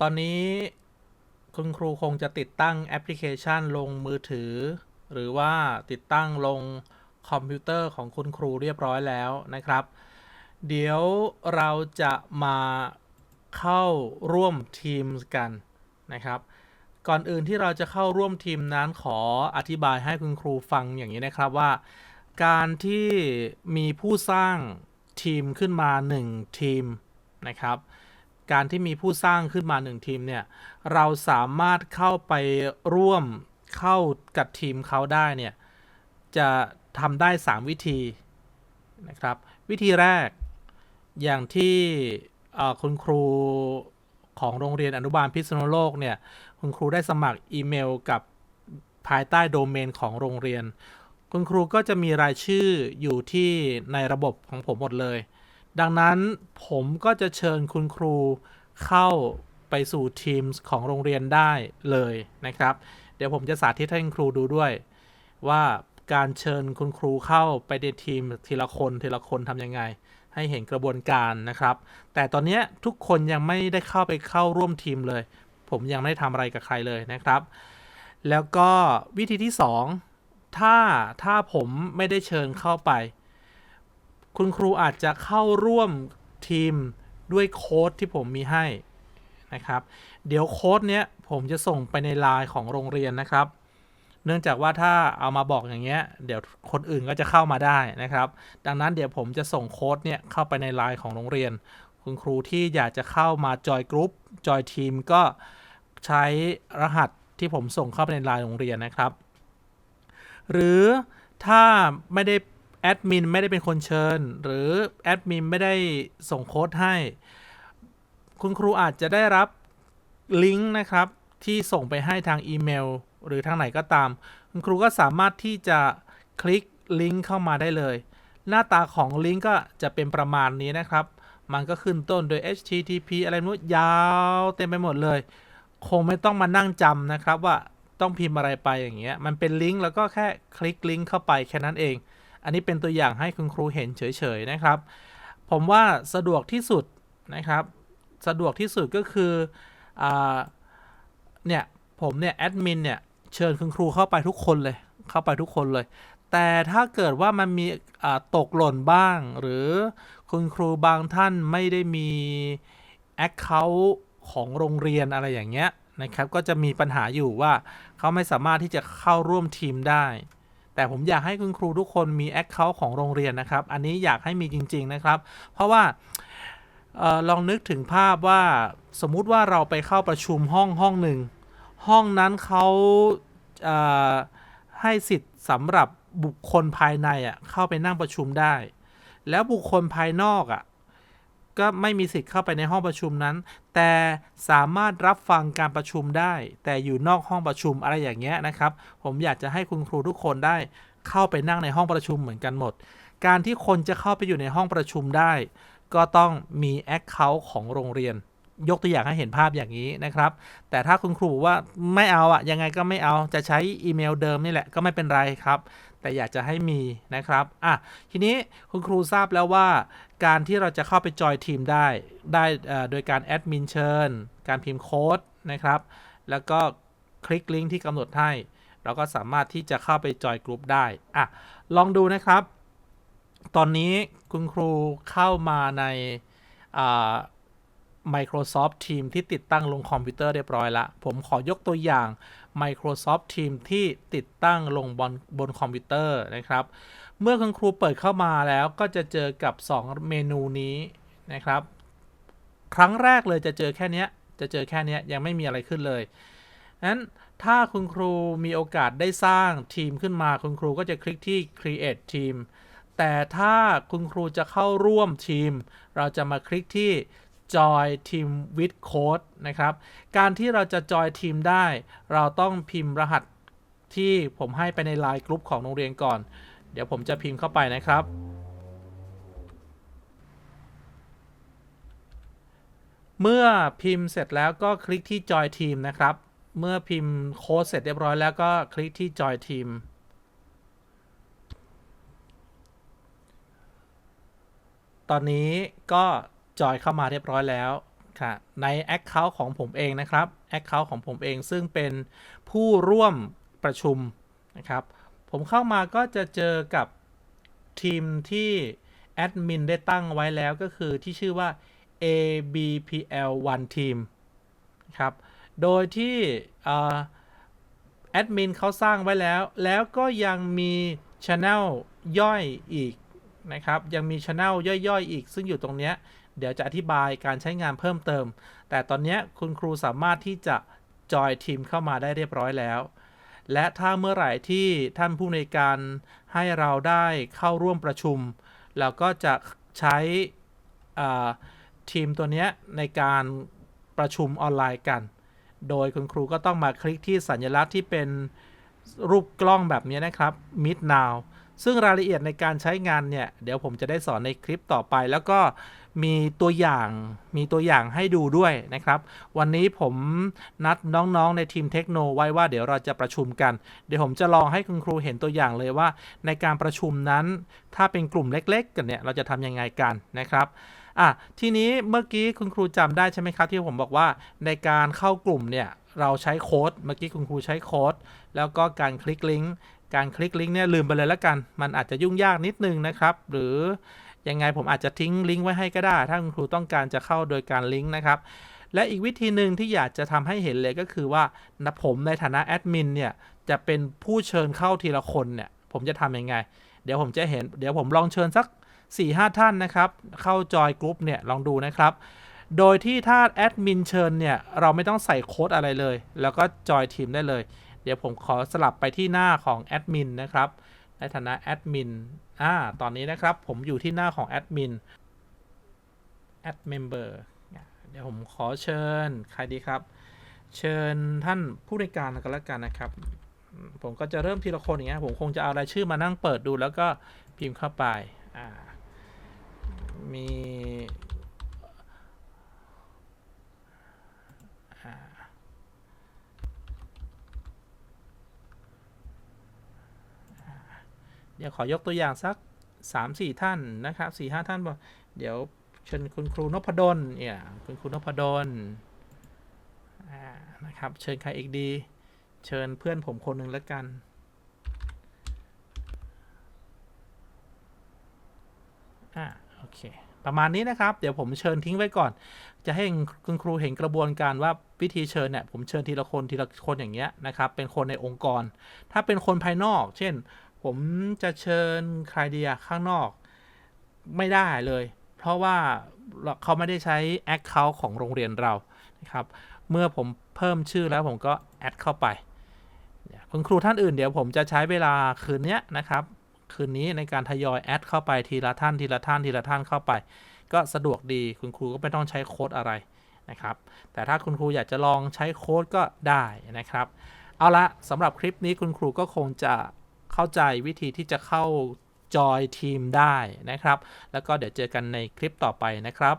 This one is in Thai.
ตอนนี้คุณครูคงจะติดตั้งแอปพลิเคชันลงมือถือ หรือว่าติดตั้งลงคอมพิวเตอร์ของคุณครูเรียบร้อยแล้วนะครับ เดี๋ยวเราจะมาเข้าร่วมทีมกันนะครับ ก่อนอื่นที่เราจะเข้าร่วมทีมนั้นขออธิบายให้คุณครูฟังอย่างนี้นะครับว่า การที่มีผู้สร้างทีมขึ้นมา 1 ทีมนะครับ การที่มีผู้สร้างขึ้นมา1ทีมเนี่ย เราสามารถเข้าไปร่วมเข้ากับทีมเขาได้เนี่ย จะทำได้ 3 วิธีนะครับ วิธีแรกอย่างที่คุณครูของโรงเรียนอนุบาลพิษณุโลกเนี่ย คุณครูได้สมัครอีเมลกับภายใต้โดเมนของโรงเรียน คุณครูก็จะมีรายชื่ออยู่ที่ในระบบของผมหมดเลย ดังนั้นผมก็จะเชิญคุณครูเข้าไปสู่ทีมของโรงเรียนได้เลยนะครับ เดี๋ยวผมจะสาธิตให้คุณครูดูด้วย ว่าการเชิญคุณครูเข้าไปในทีมทีละคนทีละคนทำยังไง ให้เห็นกระบวนการนะครับ แต่ตอนนี้ทุกคนยังไม่ได้เข้าไปเข้าร่วมทีมเลย ผมยังไม่ได้ทำอะไรกับใครเลยนะครับ แล้วก็วิธีที่ 2 ถ้าถ้าผมไม่ได้เชิญเข้าไป คุณครูอาจจะเข้าร่วมทีมด้วยโค้ดที่ผมมีให้นะครับ เดี๋ยวโค้ดเนี้ยผมจะส่งไปในไลน์ของโรงเรียนนะครับ เนื่องจากว่าถ้าเอามาบอกอย่างเงี้ยเดี๋ยวคนอื่นก็จะเข้ามาได้นะครับ ดังนั้นเดี๋ยวผมจะส่งโค้ดเนี่ยเข้าไปในไลน์ของโรงเรียน คุณครูที่อยากจะเข้ามาจอยกรุ๊ปจอยทีมก็ใช้รหัสที่ผมส่งเข้าไปในไลน์โรงเรียนนะครับ หรือถ้าไม่ได้ แอดมินไม่ได้เป็นคนเชิญ หรือแอดมินไม่ได้ส่งโค้ดให้ คุณครูอาจจะได้รับลิงก์นะครับ ที่ส่งไปให้ทางอีเมล หรือทางไหนก็ตาม คุณครูก็สามารถที่จะคลิกลิงก์เข้ามาได้เลย หน้าตาของลิงก์ก็จะเป็นประมาณนี้นะครับ มันก็ขึ้นต้นโดย http อะไรนู้นยาวเต็มไปหมดเลย คงไม่ต้องมานั่งจำนะครับว่าต้องพิมพ์อะไรไปอย่างเงี้ย มันเป็นลิงก์แล้วก็แค่คลิกลิงก์เข้าไปแค่นั้นเอง อันนี้เป็นตัวอย่างให้คุณครูเห็นเฉยๆนะครับ ผมว่าสะดวกที่สุดนะครับ สะดวกที่สุดก็คืออเนี่ยผมเนี่ยแอดมินเนี่ยเชิญคุณครูเข้าไปทุกคนเลย เข้าไปทุกคนเลย แต่ถ้าเกิดว่ามันมีตกหล่นบ้าง หรือคุณครูบางท่านไม่ได้มี Account ของโรงเรียนอะไรอย่างเงี้ยนะครับ ก็จะมีปัญหาอยู่ว่าเขาไม่สามารถที่จะเข้าร่วมทีมได้ แต่ผมอยากให้คุณครูทุกคนมี Account ของโรงเรียนนะครับ อันนี้อยากให้มีจริง ๆ นะครับ เพราะว่าออลองนึกถึงภาพว่าสมมุติว่าเราไปเข้าประชุมห้องห้องหนึ่ง ห้องนั้นเขาเให้สิทธิ์สำหรับบุคคลภายในอะเข้าไปนั่งประชุมได้ แล้วบุคคลภายนอกอะ ก็ไม่มีสิทธิ์เข้าไปในห้องประชุมนั้น แต่สามารถรับฟังการประชุมได้ แต่อยู่นอกห้องประชุมอะไรอย่างเงี้ยนะครับ ผมอยากจะให้คุณครูทุกคนได้ เข้าไปนั่งในห้องประชุมเหมือนกันหมด การที่คนจะเข้าไปอยู่ในห้องประชุมได้ ก็ต้องมี Account ของโรงเรียน ยกตัวอย่างให้เห็นภาพอย่างนี้นะครับ แต่ถ้าคุณครูบอกว่าไม่เอาอะยังไงก็ไม่เอาจะใช้อีเมลเดิมนี่แหละก็ไม่เป็นไรครับแต่อยากจะให้มีนะครับ อะ ทีนี้คุณครูทราบแล้วว่า การที่เราจะเข้าไปจอยทีมได้ได้โดยการแอดมินเชิญ การพิมพ์โค้ดนะครับ แล้วก็คลิกลิงก์ที่กำหนดให้ เราก็สามารถที่จะเข้าไปจอยกลุ่มได้อะลองดูนะครับ ตอนนี้คุณครูเข้ามาในอ่า Microsoft Team ที่ติดตั้งลงคอมพิวเตอร์เรียบร้อยละ ผมขอยกตัวอย่าง Microsoft Team ที่ติดตั้งลงบนบนคอมพิวเตอร์นะครับ เมื่อคุณครูเปิดเข้ามาแล้วก็จะเจอกับ 2 เมนูนี้นะครับ ครั้งแรกเลยจะเจอแค่นี้จะเจอแค่นี้ยังไม่มีอะไรขึ้นเลยนั้นถ้าคุณครูมีโอกาสได้สร้างทีมขึ้นมาคุณครูก็จะคลิกที่ create team แต่ถ้าคุณครูจะเข้าร่วมทีม เราจะมาคลิกที่ join team with code นะครับ การที่เราจะจอยทีมได้ เราต้องพิมพ์รหัสที่ผมให้ไปในไลน์กลุ่มของโรงเรียนก่อน เดี๋ยวผมจะพิมพ์เข้าไปนะครับ เมื่อพิมพ์เสร็จแล้วก็คลิกที่ join team นะครับ เมื่อพิมพ์โค้ดเสร็จเรียบร้อยแล้วก็คลิกที่ join team ตอนนี้ก็ จอยเข้ามาเรียบร้อยแล้วค่ะใน Account ของผมเองนะครับ Account ของผมเองซึ่งเป็นผู้ร่วมประชุมนะครับ ผมเข้ามาก็จะเจอกับทีมที่แอดมินได้ตั้งไว้แล้วก็คือที่ชื่อว่า ABPL One Team ครับ โดยที่แอดมินเขาสร้างไว้แล้ว แล้วก็ยังมี Channel ย่อยอีกนะครับ ยังมี Channel ย่อยๆ อีก ซึ่งอยู่ตรงเนี้ย เดี๋ยวจะอธิบายการใช้งานเพิ่มเติม แต่ตอนนี้คุณครูสามารถที่จะจอยทีมเข้ามาได้เรียบร้อยแล้ว และถ้าเมื่อไหร่ที่ท่านผู้ในการให้เราได้เข้าร่วมประชุม เราก็จะใช้ทีมตัวนี้ในการประชุมออนไลน์กัน โดยคุณครูก็ต้องมาคลิกที่สัญลักษณ์ที่เป็นรูปกล้องแบบนี้นะครับ Meet Now ซึ่งรายละเอียดในการใช้งานเนี่ย เดี๋ยวผมจะได้สอนในคลิปต่อไป แล้วก็ มีตัวอย่างมีตัวอย่างให้ดูด้วยนะครับ วันนี้ผมนัดน้องๆในทีมเทคโนไว้ว่าเดี๋ยวเราจะประชุมกัน เดี๋ยวผมจะลองให้คุณครูเห็นตัวอย่างเลยว่า ในการประชุมนั้น ถ้าเป็นกลุ่มเล็ก ๆ กันเนี่ยเราจะทำยังไงกันนะครับอะทีนี้เมื่อกี้คุณครูจำได้ใช่ไหมครับที่ผมบอกว่าในการเข้ากลุ่มเนี่ยเราใช้โค้ดเมื่อกี้คุณครูใช้โค้ดแล้วก็การคลิกลิงก์การคลิกลิงก์เนี่ยลืมไปเลยแล้วกัน มันอาจจะยุ่งยากนิดนึงนะครับ หรือ ยังไงผมอาจจะทิ้งลิงก์ไว้ให้ก็ได้ ถ้าคุณครูต้องการจะเข้าโดยการลิงก์นะครับ และอีกวิธีหนึ่งที่อยากจะทำให้เห็นเลยก็คือว่านะผมในฐานะแอดมินเนี่ยจะเป็นผู้เชิญเข้าทีละคนเนี่ยผมจะทำยังไง เดี๋ยวผมจะเห็นเดี๋ยวผมลองเชิญสัก 4-5 ท่านนะครับ เข้าจอยกลุ่มเนี่ยลองดูนะครับโดยที่ถ้าแอดมินเชิญเนี่ย เราไม่ต้องใส่โค้ดอะไรเลย แล้วก็จอยทีมได้เลย เดี๋ยวผมขอสลับไปที่หน้าของแอดมินนะครับ ในฐานะแอดมินอ่าตอนนี้นะครับ ผมอยู่ที่หน้าของแอดมินแอดเมมเบอร์เดี๋ยวผมขอเชิญใครดีครับ เชิญท่านผู้ในการกันแล้วกันนะครับ ผมก็จะเริ่มทีละคนอย่างเงี้ยผมคงจะเอารายชื่อมานั่งเปิดดูแล้วก็พิมพ์เข้าไปอ่ามี เดี๋ยวขอยกตัวอย่างสักสามสี่ท่านนะครับสี่ห้าท่านบอกเดี๋ยวเชิญคุณครูนพดลเนี่ยคุณครูนพดลนะครับเชิญใครอีกดี เชิญเพื่อนผมคนหนึ่งแล้วกันอ่าโอเคประมาณนี้นะครับ เดี๋ยวผมเชิญทิ้งไว้ก่อน จะให้คุณครูเห็นกระบวนการว่าวิธีเชิญเนี่ยผมเชิญทีละคนทีละคนอย่างเงี้ยนะครับ เป็นคนในองค์กร ถ้าเป็นคนภายนอก เช่น ผมจะเชิญใครเดียข้างนอกไม่ได้เลย เพราะว่าเขาไม่ได้ใช้ Account ของโรงเรียนเรานะครับ เมื่อผมเพิ่มชื่อแล้วผมก็แอดเข้าไป คุณครูท่านอื่นเดี๋ยวผมจะใช้เวลาคืนนี้นะครับ คืนนี้ในการทยอยแอดเข้าไปทีละท่านทีละท่านทีละท่านเข้าไป ก็สะดวกดีคุณครูก็ไม่ต้องใช้โค้ดอะไรนะครับ แต่ถ้าคุณครูอยากจะลองใช้โค้ดก็ได้นะครับ เอาละสำหรับคลิปนี้คุณครูก็คงจะ เข้าใจวิธีที่จะเข้าจอยทีมได้นะครับ แล้วก็เดี๋ยวเจอกันในคลิปต่อไปนะครับ